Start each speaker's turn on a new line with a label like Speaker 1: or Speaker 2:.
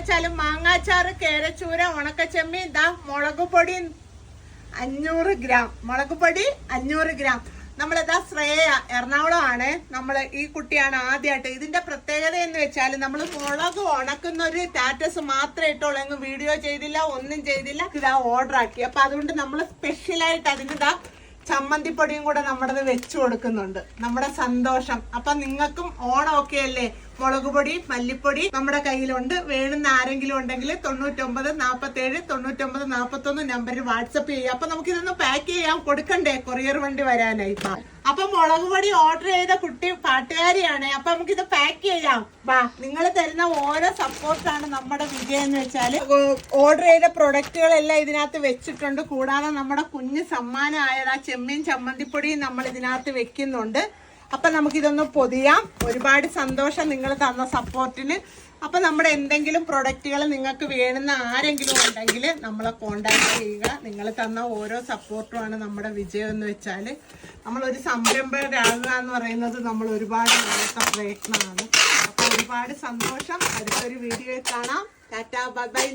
Speaker 1: വെച്ചാലും മാങ്ങാച്ചാറ് കേരച്ചൂര ഉണക്കച്ചെമ്മീൻ ഇതാ മുളക് പൊടി അഞ്ഞൂറ് ഗ്രാം. മുളക് പൊടി അഞ്ഞൂറ് ഗ്രാം. നമ്മളിതാ ശ്രേയ എറണാകുളം ആണ് നമ്മൾ ഈ കുട്ടിയാണ് ആദ്യമായിട്ട് ഇതിന്റെ പ്രത്യേകത എന്ന് വെച്ചാൽ നമ്മൾ മുളക് ഉണക്കുന്ന ഒരു സ്റ്റാറ്റസ് മാത്രമേ ഇട്ടുള്ളൂ എങ്ങും വീഡിയോ ചെയ്തില്ല ഒന്നും ചെയ്തില്ല. ഇതാ ഓർഡർ ആക്കി. അപ്പൊ അതുകൊണ്ട് നമ്മൾ സ്പെഷ്യലായിട്ട് അതിന് ഇതാ ചമ്മന്തിപ്പൊടിയും കൂടെ നമ്മുടെ വെച്ചു കൊടുക്കുന്നുണ്ട്. നമ്മുടെ സന്തോഷം. അപ്പൊ നിങ്ങൾക്കും ഓണം ഒക്കെ അല്ലേ? മുളക് പൊടി മല്ലിപ്പൊടി നമ്മുടെ കയ്യിലുണ്ട്. വേണുന്ന ആരെങ്കിലും ഉണ്ടെങ്കിൽ തൊണ്ണൂറ്റൊമ്പത് നാപ്പത്തേഴ് തൊണ്ണൂറ്റൊമ്പത് നാൽപ്പത്തൊന്ന് നമ്പറിൽ വാട്സപ്പ് ചെയ്യുക. അപ്പൊ നമുക്ക് ഇതൊന്ന് പാക്ക് ചെയ്യാം. കൊടുക്കണ്ടേ? കൊറിയർ വണ്ടി വരാനായി. അപ്പൊ മുളക് പൊടി ഓർഡർ ചെയ്ത കുട്ടി പാട്ടുകാരിയാണ്. അപ്പൊ നമുക്ക് ഇത് പാക്ക് ചെയ്യാം. വാ നിങ്ങൾ തരുന്ന ഓരോ സപ്പോർട്ടാണ് നമ്മുടെ വിജയം എന്ന് വെച്ചാൽ ഓർഡർ ചെയ്ത പ്രൊഡക്റ്റുകളെല്ലാം ഇതിനകത്ത് വെച്ചിട്ടുണ്ട്. കൂടാതെ നമ്മുടെ കുഞ്ഞ് സമ്മാനമായത് ആ ചെമ്മീൻ ചമ്മന്തിപ്പൊടിയും നമ്മൾ ഇതിനകത്ത് വെക്കുന്നുണ്ട്. അപ്പൊ നമുക്കിതൊന്ന് പൊതിയാം. ഒരുപാട് സന്തോഷം നിങ്ങൾ തന്ന സപ്പോർട്ടിന് അപ്പൊ നമ്മുടെ എന്തെങ്കിലും പ്രൊഡക്റ്റുകൾ നിങ്ങൾക്ക് വേണമെന്ന് ആരെങ്കിലും ഉണ്ടെങ്കിൽ നമ്മളെ കോണ്ടാക്ട് ചെയ്യുക. നിങ്ങൾ തന്ന ഓരോ സപ്പോർട്ടുമാണ് നമ്മുടെ വിജയം എന്ന് വെച്ചാൽ. നമ്മളൊരു സംരംഭകരാകുക എന്ന് പറയുന്നത് നമ്മൾ ഒരുപാട് പ്രയത്നമാണ്. അപ്പൊ ഒരുപാട് സന്തോഷം. അടുത്തൊരു വീഡിയോയിൽ കാണാം. Tata bye bye.